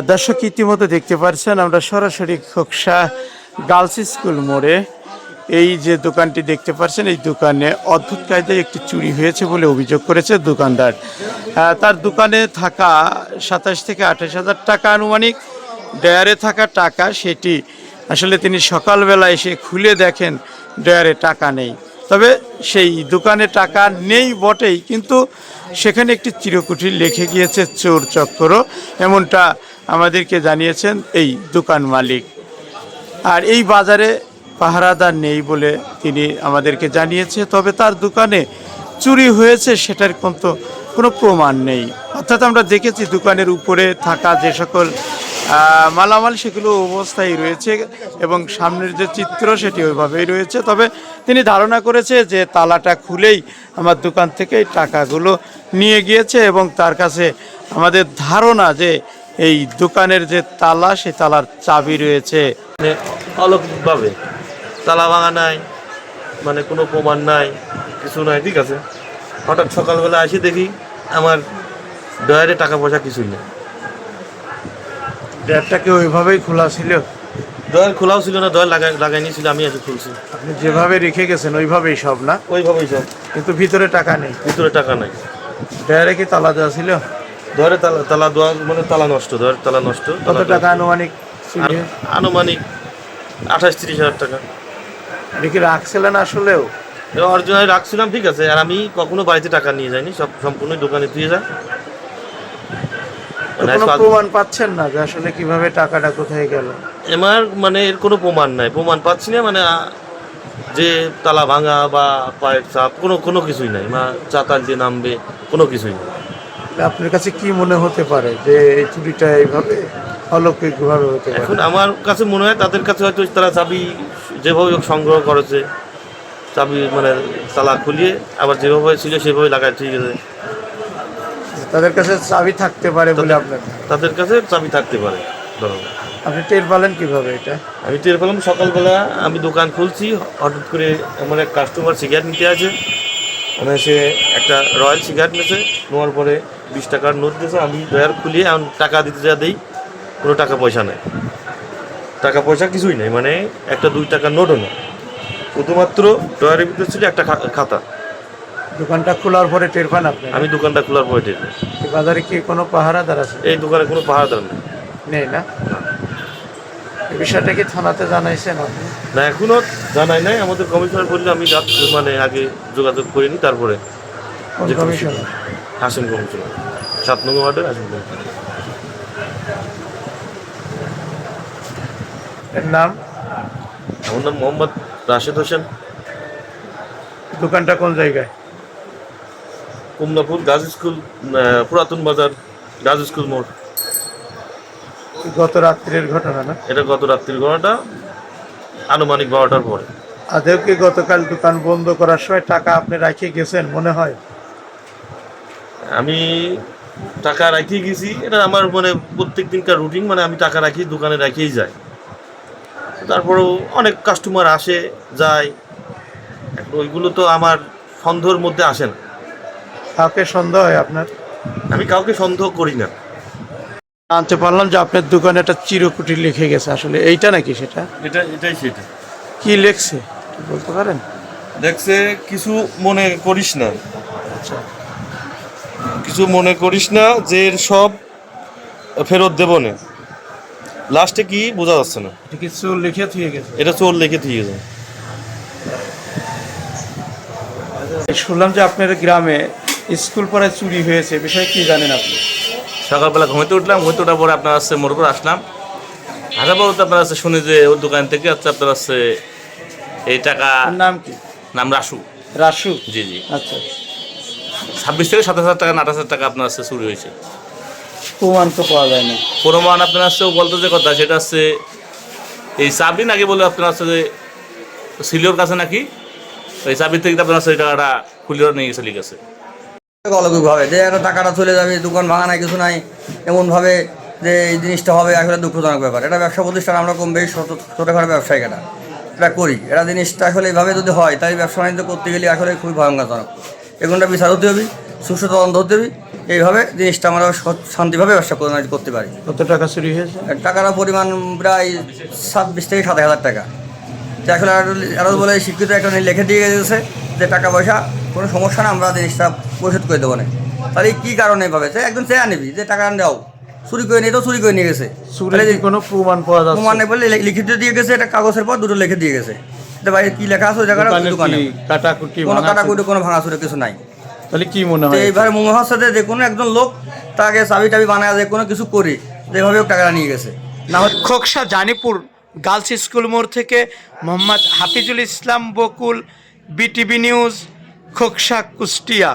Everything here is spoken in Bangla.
দর্শক ইতিমধ্যে দেখতে পাচ্ছেন আমরা সরাসরি খোকসা গার্লস স্কুল মোড়ে এই যে দোকানটি দেখতে পাচ্ছেন, এই দোকানে অদ্ভুত কায়দায় একটি চুরি হয়েছে বলে অভিযোগ করেছে দোকানদার। তার দোকানে থাকা সাতাশ থেকে আঠাশ হাজার টাকা আনুমানিক ডয়ারে থাকা টাকা সেটি আসলে তিনি সকালবেলা এসে খুলে দেখেন ডয়ারে টাকা নেই। তবে সেই দোকানে টাকা নেই বটেই, কিন্তু সেখানে একটি চিরকুটি লিখে গিয়েছে চোর চক্র, এমনটা আমাদেরকে জানিয়েছেন, এই দোকান মালিক। আর এই বাজারে পাহারাদার নেই বলে তিনি আমাদেরকে জানিয়েছে, তবে তার দোকানে চুরি হয়েছে সেটার কিন্তু কোনো প্রমাণ নেই। অর্থাৎ আমরা দেখেছি দোকানের উপরে থাকা যে সকল মালামাল সেগুলো অবস্থায় রয়েছে এবং সামনের যে চিত্র সেটি ওইভাবেই রয়েছে। তবে তিনি ধারণা করেছে যে তালাটা খুলেই আমার দোকান থেকে টাকাগুলো নিয়ে গিয়েছে এবং তার কাছে আমাদের ধারণা যে এই দোকানের যে তালা সে তালার চাবি রয়েছে। মানে অলৌকিকভাবে। তালা ভাঙা নাই মানে কোনো প্রমাণ নাই কিছু নাই ঠিক আছে? হঠাৎ সকালবেলা আসি দেখি আমার ডয়ারে টাকা পয়সা কিছুই নেই। ড্যাপটাকে ওইভাবেই খোলা ছিল? ডয়ার খোলাও ছিল না ডয়ার লাগাই লাগাই নিয়েছিল আমি এসে খুলছি। আপনি যেভাবে রেখে গেছেন ওইভাবেই সব না? ওইভাবেই সব। কিন্তু ভিতরে টাকা নেই। ভিতরে টাকা নাই। ড্যারে কি তালা দেওয়া ছিল? ডয়ারে তালা তালা দেওয়া মানে তালা নষ্ট ডয়ার তালা নষ্ট কত টাকা আনুমানিক আনুমানিক আঠাশ তিরিশ হাজার টাকা। এটা কি রাখছিলেন আসলেও? অরিজিনাল রাখছিলাম ঠিক আছে আর আমি কখনো বাড়িতে টাকা নিয়ে যাইনি সব সম্পূর্ণ দোকানে দিয়ে যায়। মানে কোনো প্রমাণ পাচ্ছেন না যে আসলে কীভাবে টাকাটা কোথায় গেল? আমার মানে এর কোনো প্রমাণ নাই প্রমাণ পাচ্ছি না মানে যে তালা ভাঙা বা পায়ের চাপ কোনো কোনো কিছুই নাই মা চাকাল দিয়ে নামবে কোনো কিছুই নেই। আপনার কাছে কি মনে হতে পারে যে এই চুরিটা এইভাবে অলৌকিক ভাবে হতে পারে? এখন আমার কাছে মনে হয় তাদের কাছে হয়তো তারা চাবি যেভাবে সংগ্রহ করেছে চাবি মানে তালা খুলিয়ে আবার যেভাবে ছিল সেভাবে লাগায় ঠিক আছে। তাদের কাছে চাবি থাকতে পারে বলে আপনার তাদের কাছে চাবি থাকতে পারে আপনি টের পেলেন কীভাবে এটা? আমি টের পেলাম সকালবেলা আমি দোকান খুলছি হঠাৎ করে আমার এক কাস্টমার সিগারেট নিতে আছে মানে সে একটা রয়্যাল সিগারেট নিয়েছে নেওয়ার পরে বিশ টাকার নোট দিয়েছে আমি ডয়ার খুলিয়ে এখন টাকা দিতে যা দিই কোনো টাকা পয়সা নেই। টাকা পয়সা কিছুই নেই মানে একটা দুই টাকার নোটও নেই শুধুমাত্র ডয়ারের ভিতরে ছিল একটা খাতা। দোকানটা খোলার পরে টের পান আপনি? আমি দোকানটা খোলার পরে টের পাই। বাজারে কি কোনো পাহারাদার আছে? এই দোকানে কোনো পাহাড়দার নেই। নেই না? বিষয়টা কি থানাতে জানাইছেন আপনি? না এখনও জানাই নাই। আমাদের কমিশনার বললে আমি রাত মানে আগে যোগাযোগ করিনি তারপরে হাসিম কমিশনার। সাত নম্বর ওয়ার্ডের হাসিম কমিশনার। এর নাম? আমার নাম মোহাম্মদ রাশেদ হোসেন। দোকানটা কোন জায়গায়? কুমলাপুর গাজ স্কুল পুরাতন বাজার গাজ স্কুল মোড়। গত রাত্রের ঘটনা না? এটা গত রাত্রির ঘটনাটা আনুমানিক বারোটার পরে। আদেও কি গতকাল দোকান বন্ধ করার সময় টাকা আপনি রাখিয়ে গেছেন মনে হয়? আমি টাকা রাখিয়ে গেছি এটা আমার মানে প্রত্যেক দিনকার রুটিন মানে আমি টাকা রাখি দোকানে রাখিয়েই যাই। তারপরেও অনেক কাস্টমার আসে যায়। ওইগুলো তো আমার সন্দেহের মধ্যে আসে না। কাউকে সন্দেহ হয় আপনার? আমি কাউকে সন্দেহ করি না। জানতে পারলাম যে আপনার দোকানে একটা চিরকুটি লিখে গেছে আসলে। এইটা নাকি সেটা? এটা এটাই সেটা। কি লেখছে? বলতে পারেন? দেখছে কিছু মনে করিস না। আচ্ছা। কিছু মনে করিস না যে এর সব ফেরত দেব না। লাস্টে কি বোঝা যাচ্ছে না। এটা কিছু লিখে থুয়ে গেছে? এটা চোর লিখে দিয়ে যায় শুনলাম যে আপনার গ্রামে স্কুল পড়ায় চুরি হয়েছে বিষয়ে কি জানেন আপনি? সকালবেলা ঘুমাইতে উঠলাম ঘুমাইতে ওঠার পরে আপনার হচ্ছে মোড় উপর আসলাম। আসার পর আপনার হচ্ছে শুনি যে ওর দোকান থেকে হচ্ছে আপনার হচ্ছে এই টাকা নাম কি? নাম রাসু। রাসু? জি জি। আচ্ছা। ছাব্বিশ থেকে সাতাশ হাজার টাকা আঠাশ হাজার টাকা আপনার হচ্ছে চুরি হয়েছে। প্রমাণ তো পাওয়া যায় না। প্রমাণ আপনার ও বলতে যে কথা সেটা হচ্ছে এই চাবি নাকি বলে আপনার হচ্ছে যে সিলিওর কাছে নাকি? ওই চাবি থেকে আপনার ওই টাকাটা খুলিও নিয়ে গেছে লিখেছে। অলৌকিকভাবে যে একটা টাকাটা চলে যাবে দোকান ভাঙা নাই কিছু নাই এমনভাবে যে এই জিনিসটা হবে আসলে দুঃখজনক ব্যাপার। এটা ব্যবসা প্রতিষ্ঠান আমরা কম বেশি ছোটোখাটো ব্যবসায়িক এটা। এটা করি। এটা জিনিসটা আসলে এইভাবে যদি হয় তাই ব্যবসা বাণিজ্য করতে গেলে আসলে খুবই ভয়ঙ্করজনক। এগুলোটা বিচার হতে হবে সুস্থ তদন্ত হতে হবে এইভাবে জিনিসটা আমরা শান্তিভাবে ব্যবসা করে- করতে পারি। কত টাকা চুরি হয়েছে? টাকার পরিমাণ প্রায় ছাব্বিশ থেকে সাত হাজার টাকা। যে আসলে আরো- আরও বলে শিক্ষিত একটা লিখে দিয়ে গেছে যে টাকা পয়সা কোনো সমস্যা না আমরা জিনিসটা পরিশোধ করে দেবো না। তাহলে কি কারণে এভাবে সে একদম চেয়ে নিবি যে টাকা দাও। চুরি করে নিয়ে তো চুরি করে নিয়ে গেছে। কোনো প্রমাণ পাওয়া প্রমাণ যাচ্ছে নেই বলে লিখিত দিয়ে গেছে একটা কাগজের পর দুটো লিখে দিয়ে গেছে। ভাই কি লেখা আছে জায়গাটা? দোকানে কাটাকুটি কোনো ভাঙা কাটাকুটি কোনো ভাঙাচুরি কিছু নাই। তাহলে কি মনে হয়? এইভাবে মনে হচ্ছে যে যে কোনো একজন লোক তাকে চাবি টাবি বানায় যে কোনো কিছু করি যেভাবে টাকাটা নিয়ে গেছে। না খোকসা জানিপুর গার্লস স্কুল মোড় থেকে মোহাম্মদ হাফিজুল ইসলাম বকুল বিটিভি নিউজ। খোকসা কুষ্টিয়া।